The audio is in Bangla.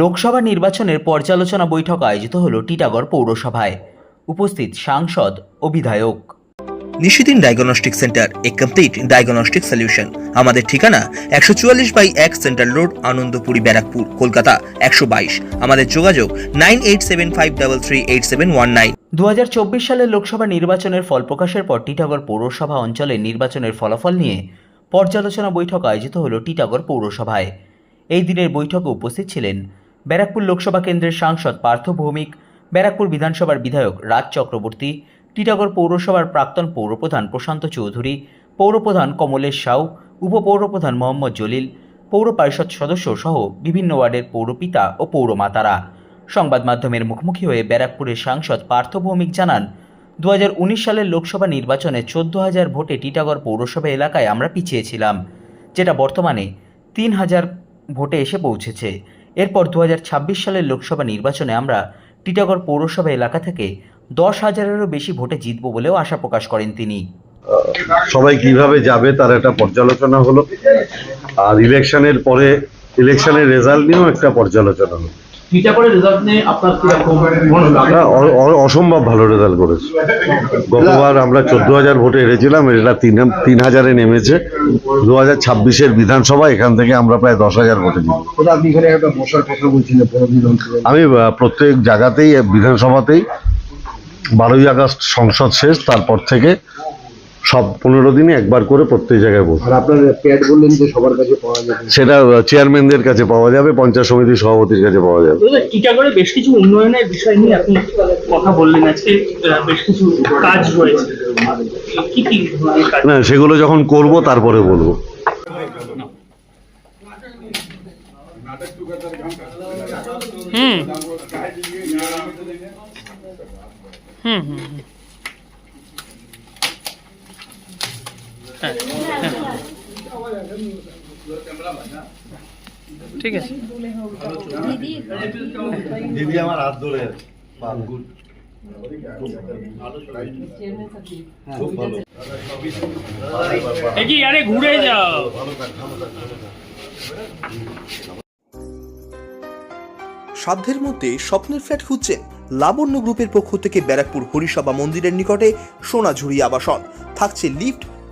লোকসভা নির্বাচনের পর্যালোচনা বৈঠক আয়োজিত হল টিটাগড় পৌরসভায়। উপস্থিত সাংসদ ও বিধায়ক। Nishidin diagnostic centre a complete diagnostic solution আমাদের ঠিকানা একশো চুয়াল্লিশ বাই এক সেন্ট্রাল রোড আনন্দপুরি ব্যারাকপুর কলকাতা একশো বাইশ। আমাদের যোগাযোগ nine eight seven five double three eight seven one nine. দু হাজার চব্বিশ সালের লোকসভা নির্বাচনের ফল প্রকাশের পর টিটাগড় পৌরসভা অঞ্চলে নির্বাচনের ফলাফল নিয়ে পর্যালোচনা বৈঠক আয়োজিত হল টিটাগড় পৌরসভায়। এই দিনের বৈঠকে উপস্থিত ছিলেন ব্যারাকপুর লোকসভা কেন্দ্রের সাংসদ পার্থ ভৌমিক, ব্যারাকপুর বিধানসভার বিধায়ক রাজ চক্রবর্তী, টিটাগড় পৌরসভার প্রাক্তন পৌরপ্রধান প্রশান্ত চৌধুরী, পৌরপ্রধান কমলেশ সাউ, উপপৌরপ্রধান মোহাম্মদ জলিল, পৌর পরিষদ সদস্য সহ বিভিন্ন ওয়ার্ডের পৌরপিতা ও পৌরমাতারা। সংবাদ মাধ্যমের মুখোমুখি হয়ে ব্যারাকপুরের সাংসদ পার্থ ভৌমিক জানান দু হাজার উনিশ সালের লোকসভা নির্বাচনে চোদ্দ হাজার ভোটে টিটাগড় পৌরসভা এলাকায় আমরা পিছিয়ে ছিলাম যেটা বর্তমানে তিন হাজার ভোটে এসে পৌঁছেছে। এরপর দু হাজার ছাব্বিশ সালের লোকসভা নির্বাচনে আমরা টিটাগড় পৌরসভা এলাকা থেকে দশ হাজারেরও বেশি ভোটে জিতব বলেও আশা প্রকাশ করেন তিনি। সবাই কীভাবে যাবে তার একটা পর্যালোচনা হলো। আর ইলেকশনের পরে, ইলেকশনের রেজাল্ট নিয়েও একটা পর্যালোচনা হলো। অসম্ভব ভালো রেজাল্ট করেছে। গতবার আমরা চোদ্দ হাজার ভোটে হেরেছিলাম এটা তিন তিন হাজারে নেমেছে। দু হাজার ছাব্বিশের বিধানসভা, এখান থেকে আমরা প্রায় দশ হাজার ভোটে আমি প্রত্যেক জায়গাতেই, বিধানসভাতেই বারোই আগস্ট সংসদ শেষ, তারপর থেকে সব পনেরো দিনে একবার করে প্রত্যেক জায়গায় বসবো আর আপনার প্যাড বললেন যে সবার কাছে পাওয়া যাবে। সেটা চেয়ারম্যানদের কাছে পাওয়া যাবে পঞ্চায়েত সমিতির সভাপতির কাছে পাওয়া যাবে। দাদা টিটাগড়ে বেশ কিছু উন্নয়নের বিষয় নিয়ে আপনি কথা বললেন আজকে? বেশ কিছু কাজ রয়েছে না সেগুলো যখন করব তারপরে বলব। ঠিক আছে। দিদি আমার হাত ধরে কি আরে ঘুরে যাও। সাধ্যের মধ্যে স্বপ্নের ফ্ল্যাট খুঁজছেন লাবণ্য গ্রুপের পক্ষ থেকে ব্যারাকপুর হরিসভা মন্দিরের নিকটে সোনাঝুরি আবাসন। থাকছে lift